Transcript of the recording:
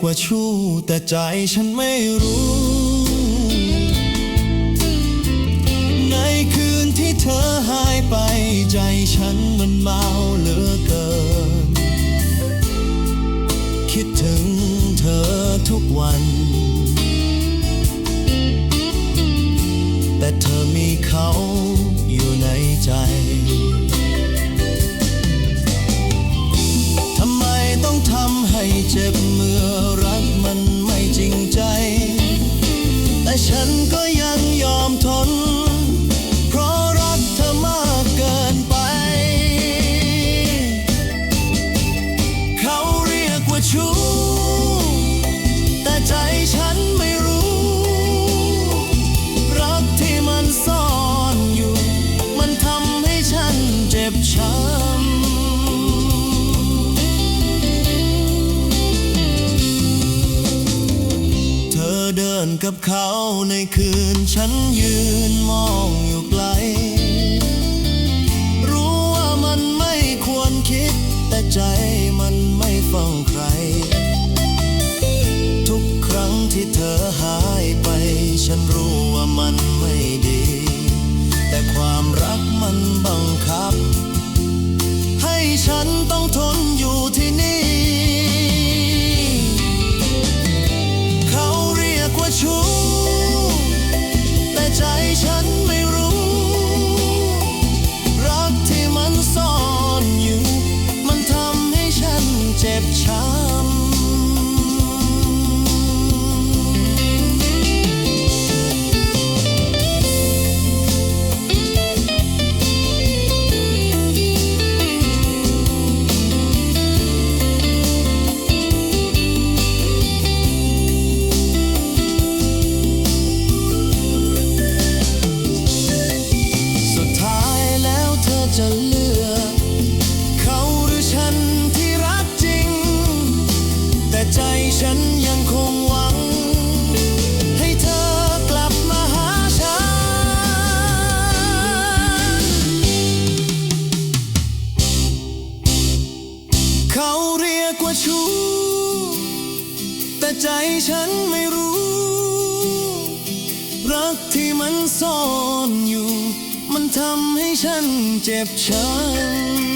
กว่าชู้แต่ใจฉันไม่รู้ ในคืนที่เธอหายไปใจฉันมันเมาเหลือเกิน คิดถึงเธอทุกวัน แต่เธอมีเขา เจ็บเมื่อรักมัน เดินกับเขาในคืน ฉันยืนมองอยู่ไกล รู้ว่ามันไม่ควรคิด แต่ใจมันไม่ฟังใคร ทุกครั้งที่เธอหายไป ฉันรู้ว่ามันไม่ดี แต่ความรักมันบังคับ ให้ฉันต้องทนอยู่ที่ จ็บช้ำสุดท้ายแล้วเธอจะ ใจฉันไม่รู้ รักที่มันซ่อนอยู่ มันทำให้ฉันเจ็บช้ำ